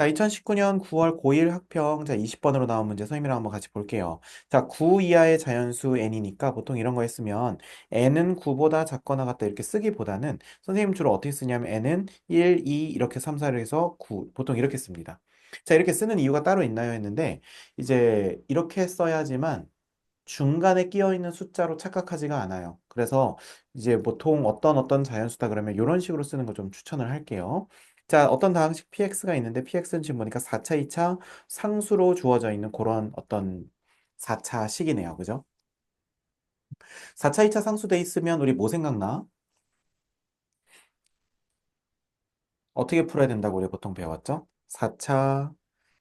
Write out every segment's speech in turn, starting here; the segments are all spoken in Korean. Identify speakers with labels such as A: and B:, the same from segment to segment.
A: 자, 2019년 9월 고1 학평 자 20번으로 나온 문제 선생님이랑 한번 같이 볼게요. 자, 9 이하의 자연수 n이니까 보통 이런 거 했으면 n은 9보다 작거나 같다 이렇게 쓰기보다는 선생님 주로 어떻게 쓰냐면 n은 1, 2 이렇게 3, 4를 해서 9 보통 이렇게 씁니다. 자, 이렇게 쓰는 이유가 따로 있나요 했는데 이제 이렇게 써야지만 중간에 끼어 있는 숫자로 착각하지가 않아요. 그래서 이제 보통 어떤 어떤 자연수다 그러면 이런 식으로 쓰는 거 좀 추천을 할게요. 자, 어떤 다항식 px가 있는데 px는 지금 보니까 4차, 2차 상수로 주어져 있는 그런 어떤 4차 식이네요. 그죠? 4차, 2차 상수돼 있으면 우리 뭐 생각나? 어떻게 풀어야 된다고 우리 보통 배웠죠? 4차,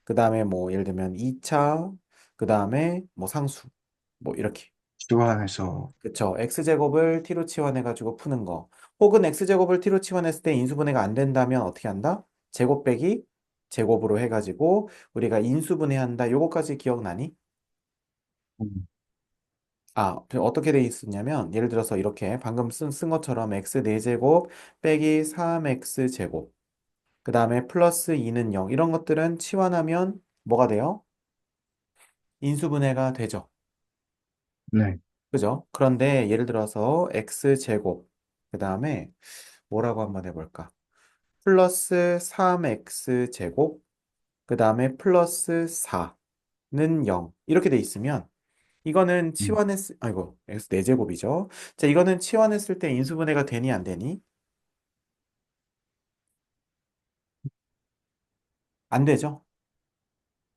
A: 그 다음에 뭐 예를 들면 2차, 그 다음에 뭐 상수, 뭐 이렇게.
B: 치환해서
A: 그쵸. x제곱을 t로 치환해가지고 푸는 거. 혹은 x제곱을 t로 치환했을 때 인수분해가 안 된다면 어떻게 한다? 제곱 빼기 제곱으로 해가지고 우리가 인수분해한다. 요거까지 기억나니?
B: 음,
A: 아, 그 어떻게 돼 있었냐면 예를 들어서 이렇게 방금 쓴, 쓴 것처럼 x 4제곱 빼기 3x제곱 그 다음에 플러스 2는 0 이런 것들은 치환하면 뭐가 돼요? 인수분해가 되죠.
B: 네,
A: 그죠? 그런데 예를 들어서 x제곱 그 다음에 뭐라고 한번 해볼까? 플러스 3x 제곱, 그 다음에 플러스 4는 0. 이렇게 돼 있으면 이거는
B: 음,
A: 치환했, 아이고, x 4제곱이죠. 자, 이거는 치환했을 때 인수분해가 되니 안 되니? 안 되죠.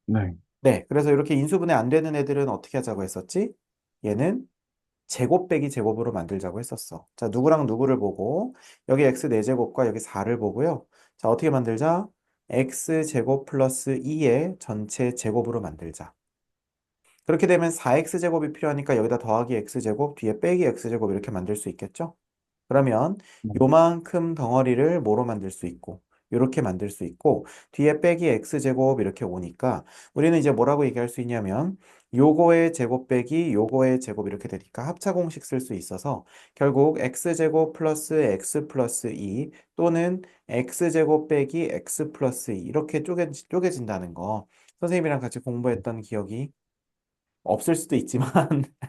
B: 네,
A: 네, 그래서 이렇게 인수분해 안 되는 애들은 어떻게 하자고 했었지? 얘는 제곱 빼기 제곱으로 만들자고 했었어. 자, 누구랑 누구를 보고 여기 x 4제곱과 여기 4를 보고요. 자, 어떻게 만들자? x 제곱 플러스 2의 전체 제곱으로 만들자. 그렇게 되면 4x제곱이 필요하니까 여기다 더하기 x제곱, 뒤에 빼기 x제곱 이렇게 만들 수 있겠죠? 그러면
B: 네,
A: 요만큼 덩어리를 뭐로 만들 수 있고 이렇게 만들 수 있고 뒤에 빼기 x제곱 이렇게 오니까 우리는 이제 뭐라고 얘기할 수 있냐면 요거의 제곱 빼기 요거의 제곱 이렇게 되니까 합차 공식 쓸 수 있어서 결국 x제곱 플러스 x 플러스 2 또는 x제곱 빼기 x 플러스 2 이렇게 쪼개, 쪼개진다는 거 선생님이랑 같이 공부했던 기억이 없을 수도 있지만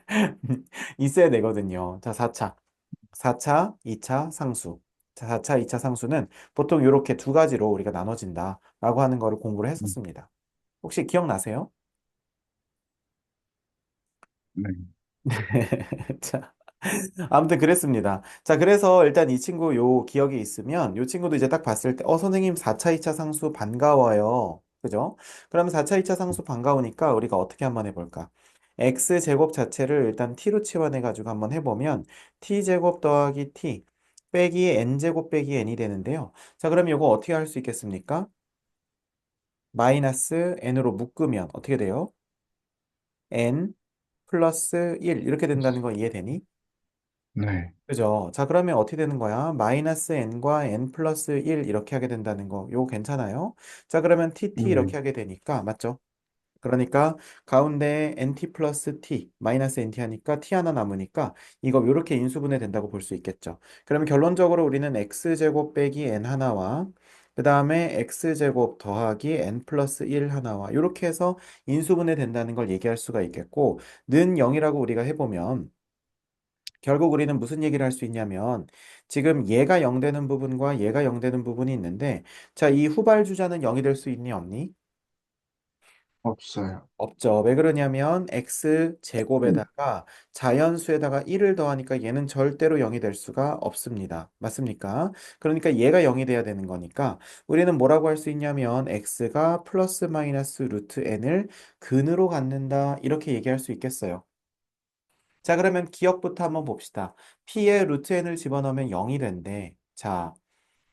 A: 있어야 되거든요. 자, 4차. 4차, 2차 상수. 자, 4차, 2차 상수는 보통 이렇게 두 가지로 우리가 나눠진다라고 하는 거를 공부를
B: 음,
A: 했었습니다. 혹시 기억나세요?
B: 네,
A: 자, 아무튼 그랬습니다. 자, 그래서 일단 이 친구 요 기억이 있으면 요 친구도 이제 딱 봤을 때, 어, 선생님 4차, 2차 상수 반가워요. 그죠? 그러면 4차, 2차 상수 반가우니까 우리가 어떻게 한번 해볼까? x제곱 자체를 일단 t로 치환해가지고 한번 해보면 t제곱 더하기 t 빼기 n제곱 빼기 n이 되는데요. 자, 그럼 이거 어떻게 할 수 있겠습니까? 마이너스 n으로 묶으면 어떻게 돼요? n 플러스 1 이렇게 된다는 거 이해되니?
B: 네,
A: 그죠? 자, 그러면 어떻게 되는 거야? 마이너스 n과 n 플러스 1 이렇게 하게 된다는 거. 요거 괜찮아요? 자, 그러면 tt
B: 네,
A: 이렇게 하게 되니까, 맞죠? 그러니까 가운데 nt 플러스 t, 마이너스 nt 하니까 t 하나 남으니까 이거 이렇게 인수분해 된다고 볼 수 있겠죠. 그러면 결론적으로 우리는 x제곱 빼기 n 하나와 그 다음에 x제곱 더하기 n 플러스 1 하나와 이렇게 해서 인수분해 된다는 걸 얘기할 수가 있겠고 는 0이라고 우리가 해보면 결국 우리는 무슨 얘기를 할 수 있냐면 지금 얘가 0 되는 부분과 얘가 0 되는 부분이 있는데 자, 이 후발주자는 0이 될 수 있니 없니?
B: 없어요.
A: 없죠. 왜 그러냐면 x
B: 음,
A: 제곱에다가 자연수에다가 1을 더하니까 얘는 절대로 0이 될 수가 없습니다. 맞습니까? 그러니까 얘가 0이 돼야 되는 거니까 우리는 뭐라고 할 수 있냐면 x가 플러스 마이너스 루트 n을 근으로 갖는다 이렇게 얘기할 수 있겠어요. 자, 그러면 기억부터 한번 봅시다. p에 루트 n을 집어넣으면 0이 된대. 자,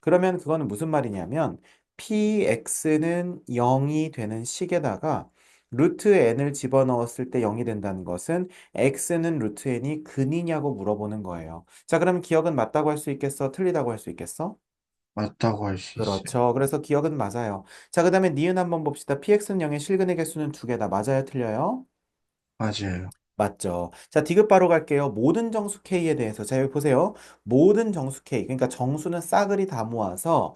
A: 그러면 그거는 무슨 말이냐면 px는 0이 되는 식에다가 루트 n을 집어넣었을 때 0이 된다는 것은 x는 루트 n이 근이냐고 물어보는 거예요. 자, 그럼 기억은 맞다고 할 수 있겠어? 틀리다고 할 수 있겠어?
B: 맞다고 할 수 있어요.
A: 그렇죠. 그래서 기억은 맞아요. 자, 그 다음에 니은 한번 봅시다. px는 0의 실근의 개수는 두 개다. 맞아요? 틀려요?
B: 맞아요.
A: 맞죠. 자, 디귿 바로 갈게요. 모든 정수 K에 대해서. 자, 여기 보세요. 모든 정수 K. 그러니까 정수는 싸그리 다 모아서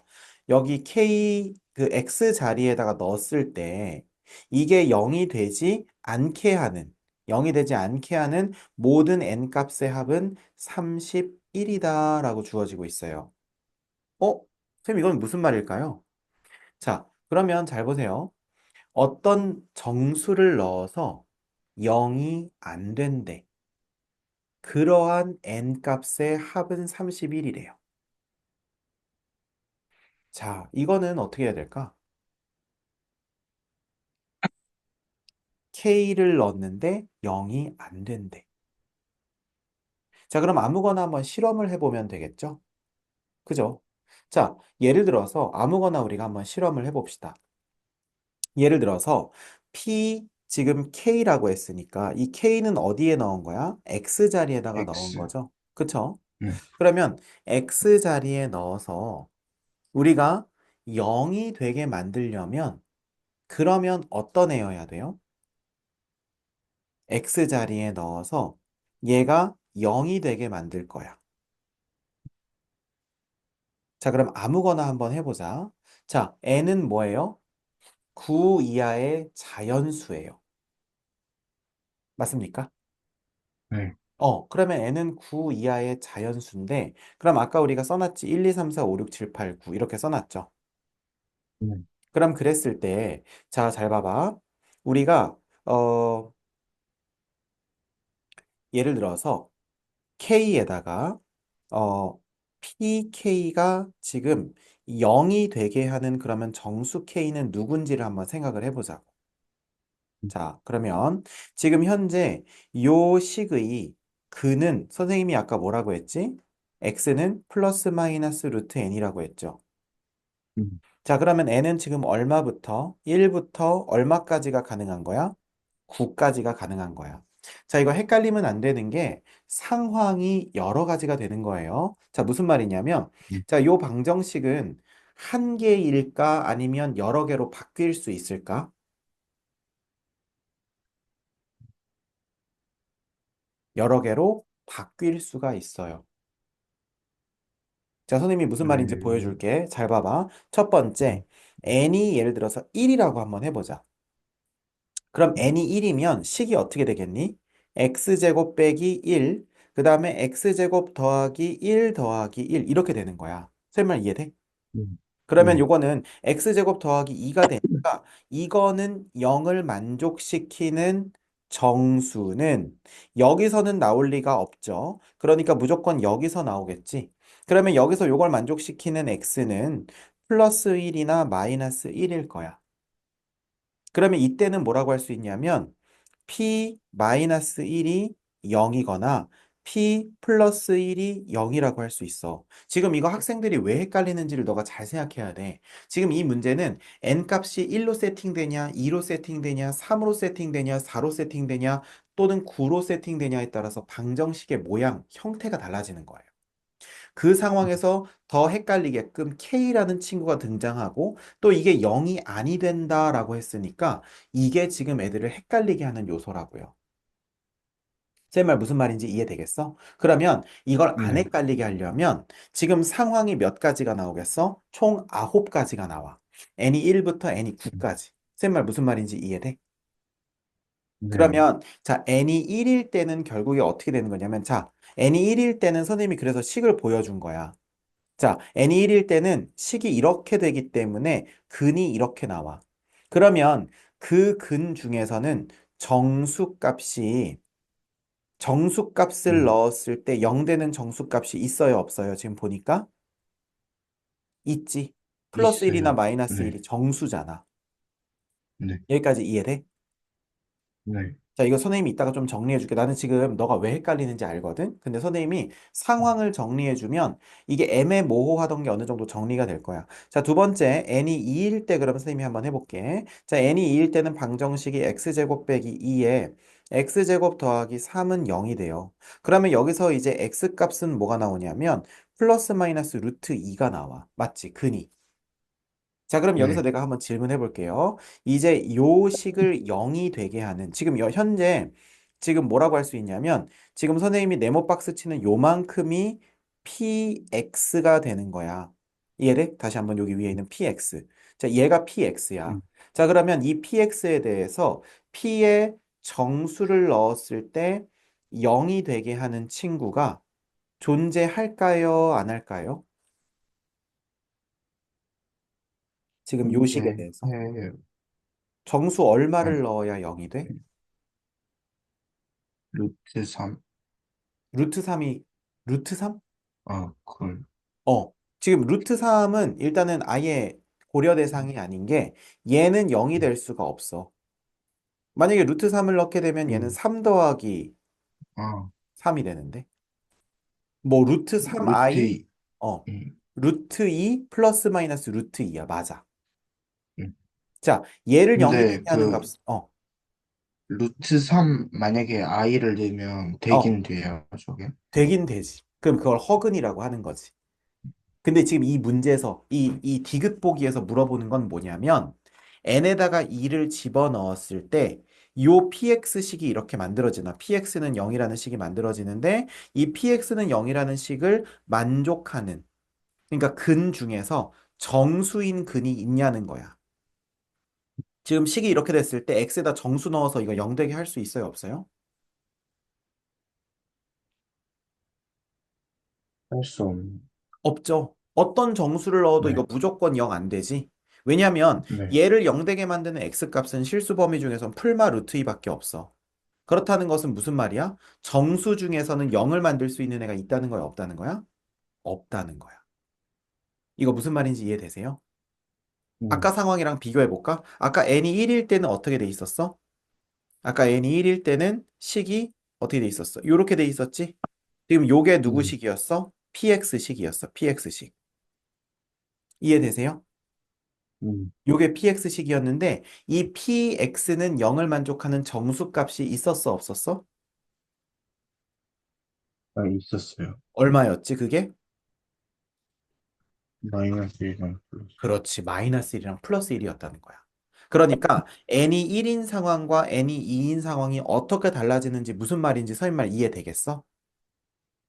A: 여기 K 그 x 자리에다가 넣었을 때 이게 0이 되지 않게 하는 0이 되지 않게 하는 모든 n 값의 합은 31이다 라고 주어지고 있어요. 어? 쌤 이건 무슨 말일까요? 자, 그러면 잘 보세요. 어떤 정수를 넣어서 0이 안 된대. 그러한 n 값의 합은 31이래요. 자, 이거는 어떻게 해야 될까? k를 넣었는데 0이 안 된대. 자, 그럼 아무거나 한번 실험을 해보면 되겠죠? 그죠? 자, 예를 들어서 아무거나 우리가 한번 실험을 해봅시다. 예를 들어서 P 지금 K라고 했으니까 이 K는 어디에 넣은 거야? X 자리에다가 넣은. 거죠. 그쵸?
B: 네.
A: 그러면 X 자리에 넣어서 우리가 0이 되게 만들려면 그러면 어떤 애여야 돼요? X 자리에 넣어서 얘가 0이 되게 만들 거야. 자, 그럼 아무거나 한번 해보자. 자, n은 뭐예요? 9 이하의 자연수예요. 맞습니까?
B: 네.
A: 어, 그러면 n은 9 이하의 자연수인데, 그럼 아까 우리가 써놨지? 1, 2, 3, 4, 5, 6, 7, 8, 9 이렇게 써놨죠?
B: 네.
A: 그럼 그랬을 때, 자, 잘 봐봐. 우리가 어, 예를 들어서 k에다가 어, pk가 지금 0이 되게 하는 그러면 정수 k는 누군지를 한번 생각을 해보자고. 자, 그러면 지금 현재 요 식의 근은 선생님이 아까 뭐라고 했지? x는 플러스 마이너스 루트 n이라고 했죠.
B: 음.
A: 자, 그러면 n은 지금 얼마부터? 1부터 얼마까지가 가능한 거야? 9까지가 가능한 거야. 자, 이거 헷갈리면 안 되는 게 상황이 여러 가지가 되는 거예요. 자, 무슨 말이냐면,
B: 음.
A: 자, 요 방정식은 한 개일까 아니면 여러 개로 바뀔 수 있을까? 여러 개로 바뀔 수가 있어요. 자, 선생님이 무슨 말인지
B: 네.
A: 보여줄게. 잘 봐봐. 첫 번째, n이 예를 들어서 1이라고 한번 해보자. 그럼 n이 1이면 식이 어떻게 되겠니? x제곱 빼기 1, 그 다음에 x제곱 더하기 1 더하기 1 이렇게 되는 거야. 설마 이해돼?
B: 음.
A: 그러면
B: 네.
A: 요거는 x제곱 더하기 2가 되니까 이거는 0을 만족시키는 정수는 여기서는 나올 리가 없죠. 그러니까 무조건 여기서 나오겠지. 그러면 여기서 요걸 만족시키는 x는 플러스 1이나 마이너스 1일 거야. 그러면 이때는 뭐라고 할 수 있냐면 p 마이너스 1이 0이거나 p 플러스 1이 0이라고 할 수 있어. 지금 이거 학생들이 왜 헷갈리는지를 너가 잘 생각해야 돼. 지금 이 문제는 n 값이 1로 세팅되냐, 2로 세팅되냐, 3으로 세팅되냐, 4로 세팅되냐, 또는 9로 세팅되냐에 따라서 방정식의 모양, 형태가 달라지는 거예요. 그 상황에서 더 헷갈리게끔 K라는 친구가 등장하고 또 이게 0이 아니 된다라고 했으니까 이게 지금 애들을 헷갈리게 하는 요소라고요. 제 말 무슨 말인지 이해되겠어? 그러면 이걸 안
B: 네.
A: 헷갈리게 하려면 지금 상황이 몇 가지가 나오겠어? 총 9가지가 나와. n이 1부터 n이 9까지. 제 말 무슨 말인지 이해돼?
B: 네.
A: 그러면 자 n이 1일 때는 결국에 어떻게 되는 거냐면 자 n이 1일 때는 선생님이 그래서 식을 보여준 거야. 자 n이 1일 때는 식이 이렇게 되기 때문에 근이 이렇게 나와. 그러면 그 근 중에서는 정수값이 정수값을
B: 음.
A: 넣었을 때 0 되는 정수값이 있어요, 없어요? 지금 보니까 있지. 플러스 1이나
B: 있어요.
A: 마이너스
B: 네.
A: 1이 정수잖아.
B: 네.
A: 여기까지 이해돼?
B: 네.
A: 자, 이거 선생님이 이따가 좀 정리해 줄게. 나는 지금 너가 왜 헷갈리는지 알거든? 근데 선생님이 상황을 정리해 주면 이게 애매모호하던 게 어느 정도 정리가 될 거야. 자, 두 번째, n이 2일 때 그럼 선생님이 한번 해볼게. 자, n이 2일 때는 방정식이 x제곱 빼기 2에 x제곱 더하기 3은 0이 돼요. 그러면 여기서 이제 x값은 뭐가 나오냐면 플러스 마이너스 루트 2가 나와. 맞지? 근이. 자, 그럼 여기서
B: 네.
A: 내가 한번 질문해 볼게요. 이제 요 식을 0이 되게 하는, 지금 여- 현재, 지금 뭐라고 할 수 있냐면, 지금 선생님이 네모 박스 치는 요만큼이 px가 되는 거야. 이해돼? 다시 한번 여기 위에 있는 px. 자, 얘가 px야.
B: 음,
A: 자, 그러면 이 px에 대해서 p의 정수를 넣었을 때 0이 되게 하는 친구가 존재할까요? 안 할까요? 지금 요식에 대해서.
B: 해,
A: 정수 얼마를
B: 아니,
A: 넣어야 0이 돼?
B: 루트 3,
A: 루트 3이, 루트 3?
B: 아, 그걸,
A: 어, 지금 루트 3은 일단은 아예 고려 대상이 아닌 게 얘는 0이
B: 음,
A: 될 수가 없어. 만약에 루트 3을 넣게 되면 얘는
B: 음,
A: 3 더하기
B: 아,
A: 3이 되는데? 뭐 루트
B: 루트
A: 3i
B: 2,
A: 어.
B: 음,
A: 루트 2 플러스 마이너스 루트 2야. 맞아.
B: 음.
A: 자 얘를 0이 되게
B: 근데
A: 하는
B: 그
A: 값 어,
B: 루트 3 만약에 i를 넣으면
A: 어
B: 되긴 돼요, 저게?
A: 되긴 되지 그럼 그걸 허근이라고 하는 거지 근데 지금 이 문제에서 이, 이 디귿 보기에서 물어보는 건 뭐냐면 n에다가 2를 집어넣었을 때 요 px식이 이렇게 만들어지나 px는 0이라는 식이 만들어지는데 이 px는 0이라는 식을 만족하는 그러니까 근 중에서 정수인 근이 있냐는 거야. 지금 식이 이렇게 됐을 때 x에다 정수 넣어서 이거 0 되게 할 수 있어요, 없어요?
B: 할 수 없는.
A: 없죠. 어떤 정수를 넣어도 이거
B: 네,
A: 무조건 0 안 되지. 왜냐하면
B: 네,
A: 얘를 0 되게 만드는 x값은 실수 범위 중에선 풀마 루트 2밖에 없어. 그렇다는 것은 무슨 말이야? 정수 중에서는 0을 만들 수 있는 애가 있다는 거야, 없다는 거야? 없다는 거야. 이거 무슨 말인지 이해되세요? 아까
B: 음,
A: 상황이랑 비교해 볼까? 아까 n이 1일 때는 어떻게 돼 있었어? 아까 n이 1일 때는 식이 어떻게 돼 있었어? 요렇게 돼 있었지? 지금 요게 누구
B: 음,
A: 식이었어? px식이었어. px식. 이해되세요?
B: 음,
A: 요게 px식이었는데 이 px는 0을 만족하는 정수값이 있었어, 없었어?
B: 아, 있었어요.
A: 얼마였지, 그게?
B: 마이너스 1랑 플러스.
A: 그렇지. 마이너스 1이랑 플러스 1이었다는 거야. 그러니까 n이 1인 상황과 n이 2인 상황이 어떻게 달라지는지 무슨 말인지 서인말 이해되겠어?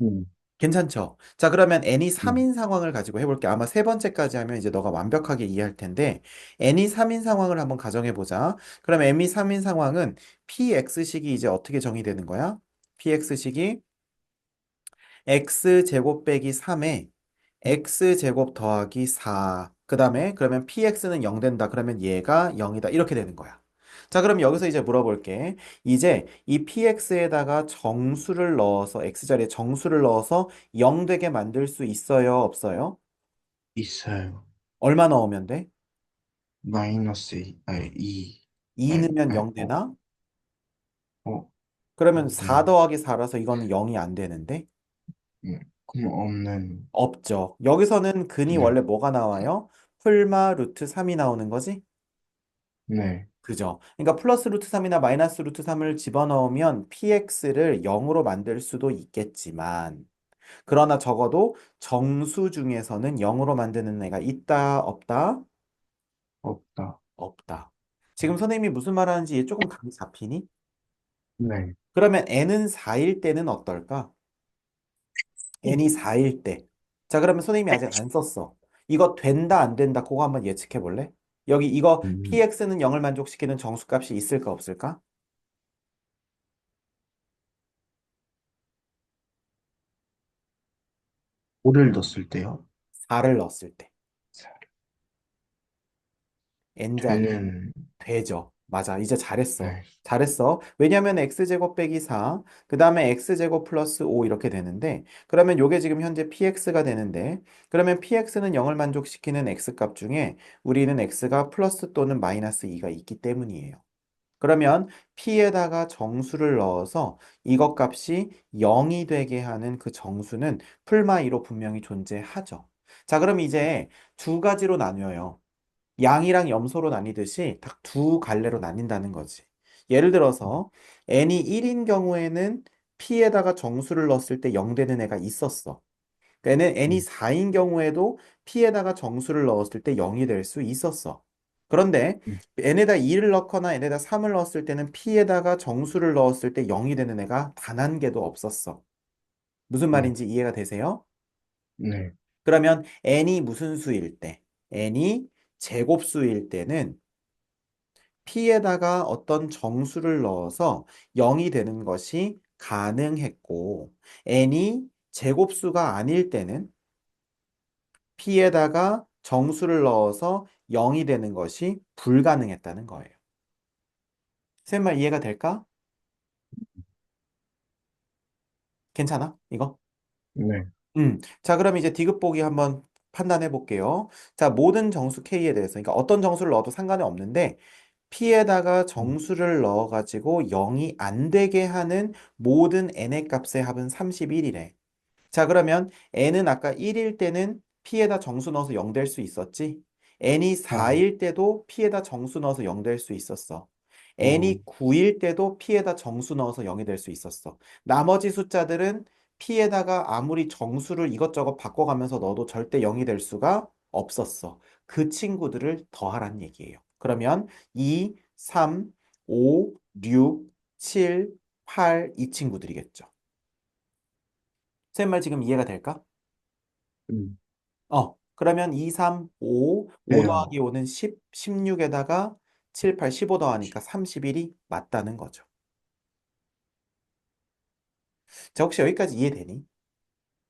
B: 음,
A: 괜찮죠? 자, 그러면 n이
B: 음,
A: 3인 상황을 가지고 해볼게. 아마 세 번째까지 하면 이제 너가 완벽하게 이해할 텐데, n이 3인 상황을 한번 가정해 보자. 그럼 n이 3인 상황은 px식이 이제 어떻게 정의되는 거야? px식이 x제곱 빼기 3에 x제곱 더하기 4. 그 다음에 그러면 px는 0 된다. 그러면 얘가 0이다. 이렇게 되는 거야. 자, 그럼 여기서 이제 물어볼게. 이제 이 px에다가 정수를 넣어서 x자리에 정수를 넣어서 0 되게 만들 수 있어요? 없어요?
B: 있어요.
A: 얼마 넣으면 돼?
B: 마이너스 2, 아니, 2,
A: 2
B: 아니,
A: 넣으면
B: 아니,
A: 0
B: 어,
A: 되나?
B: 어,
A: 그러면 4
B: 없네요.
A: 더하기 4라서 이거는 0이 안 되는데?
B: 음, 그럼 없는,
A: 없죠. 여기서는 근이
B: 네,
A: 원래 뭐가 나와요? 풀마 루트 3이 나오는 거지?
B: 네,
A: 그죠? 그러니까 플러스 루트 3이나 마이너스 루트 3을 집어넣으면 px를 0으로 만들 수도 있겠지만 그러나 적어도 정수 중에서는 0으로 만드는 애가 있다, 없다?
B: 없다.
A: 없다. 지금 선생님이 무슨 말 하는지 얘 조금 감이 잡히니?
B: 네,
A: 그러면 n은 4일 때는 어떨까? N이 4일 때. 자, 그러면 선생님이 아직 안 썼어. 이거 된다, 안 된다? 그거 한번 예측해 볼래? 여기 이거
B: 음,
A: px는 0을 만족시키는 정수값이 있을까, 없을까?
B: 5를 넣었을 때요.
A: 4를 넣었을 때.
B: 자,
A: n자리.
B: 되는,
A: 되죠. 맞아. 이제 잘했어.
B: 네,
A: 잘했어. 왜냐면 x제곱 빼기 4, 그 다음에 x제곱 플러스 5 이렇게 되는데, 그러면 요게 지금 현재 px가 되는데, 그러면 px는 0을 만족시키는 x값 중에 우리는 x가 플러스 또는 마이너스 2가 있기 때문이에요. 그러면 p에다가 정수를 넣어서 이것 값이 0이 되게 하는 그 정수는 풀마 2로 분명히 존재하죠. 자, 그럼 이제 두 가지로 나뉘어요. 양이랑 염소로 나뉘듯이 딱 두 갈래로 나뉜다는 거지. 예를 들어서 n이 1인 경우에는 p에다가 정수를 넣었을 때 0 되는 애가 있었어. n은 n이
B: 음,
A: 4인 경우에도 p에다가 정수를 넣었을 때 0이 될 수 있었어. 그런데
B: 음,
A: n에다 2를 넣거나 n에다 3을 넣었을 때는 p에다가 정수를 넣었을 때 0이 되는 애가 단 한 개도 없었어. 무슨
B: 네,
A: 말인지 이해가 되세요?
B: 네,
A: 그러면 n이 무슨 수일 때? n이 제곱수일 때는 P에다가 어떤 정수를 넣어서 0이 되는 것이 가능했고, n이 제곱수가 아닐 때는 P에다가 정수를 넣어서 0이 되는 것이 불가능했다는 거예요. 쌤말 이해가 될까? 괜찮아? 이거?
B: 네.
A: 음. 자, 그럼 이제 디귿 보기 한번 판단해 볼게요. 자, 모든 정수 K에 대해서, 그러니까 어떤 정수를 넣어도 상관이 없는데, P에다가
B: 음,
A: 정수를 넣어가지고 0이 안 되게 하는 모든 n의 값의 합은 31이래. 자, 그러면 n은 아까 1일 때는 p에다 정수 넣어서 0 될 수 있었지? n이
B: 네.
A: 4일 때도 p에다 정수 넣어서 0 될 수 있었어.
B: 어,
A: n이 9일 때도 p에다 정수 넣어서 0이 될 수 있었어. 나머지 숫자들은 p에다가 아무리 정수를 이것저것 바꿔가면서 넣어도 절대 0이 될 수가 없었어. 그 친구들을 더하라는 얘기예요. 그러면 2, 3, 5, 6, 7, 8, 이 친구들이겠죠. 쌤말 지금 이해가 될까?
B: 음,
A: 어, 그러면 2, 3, 5, 5
B: 돼요.
A: 더하기 5는 10, 16에다가 7, 8, 15 더하니까 31이 맞다는 거죠. 자, 혹시 여기까지 이해되니?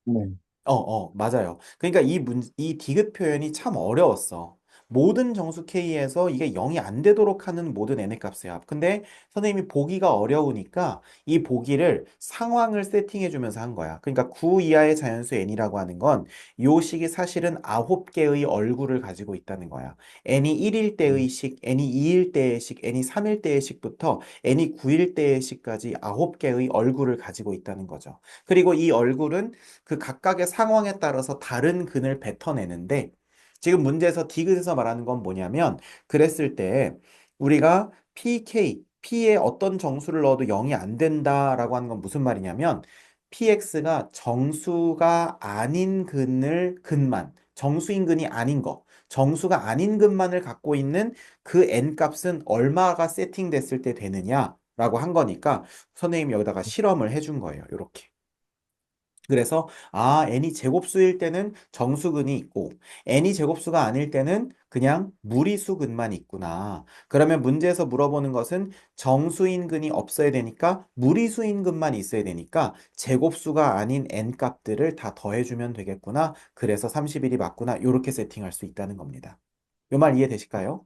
B: 네.
A: 어, 어, 맞아요. 그러니까 이 문, 이 디귿 표현이 참 어려웠어. 모든 정수 K에서 이게 0이 안 되도록 하는 모든 n의 값의 합. 근데 선생님이 보기가 어려우니까 이 보기를 상황을 세팅해 주면서 한 거야. 그러니까 9 이하의 자연수 n이라고 하는 건요 식이 사실은 9개의 얼굴을 가지고 있다는 거야. n이 1일 때의
B: 음,
A: 식, n이 2일 때의 식, n이 3일 때의 식부터 n이 9일 때의 식까지 9개의 얼굴을 가지고 있다는 거죠. 그리고 이 얼굴은 그 각각의 상황에 따라서 다른 근을 뱉어내는데 지금 문제에서 디귿에서 말하는 건 뭐냐면 그랬을 때 우리가 PK, P에 어떤 정수를 넣어도 0이 안 된다라고 하는 건 무슨 말이냐면 PX가 정수가 아닌 근을 근만 정수인 근이 아닌 거 정수가 아닌 근만을 갖고 있는 그 n 값은 얼마가 세팅됐을 때 되느냐라고 한 거니까 선생님이 여기다가 실험을 해준 거예요. 이렇게. 그래서 아 n이 제곱수일 때는 정수근이 있고 n이 제곱수가 아닐 때는 그냥 무리수근만 있구나. 그러면 문제에서 물어보는 것은 정수인 근이 없어야 되니까 무리수인 근만 있어야 되니까 제곱수가 아닌 n 값들을 다 더해주면 되겠구나. 그래서 31이 맞구나. 이렇게 세팅할 수 있다는 겁니다. 요 말 이해되실까요?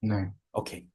B: 네.
A: 오케이.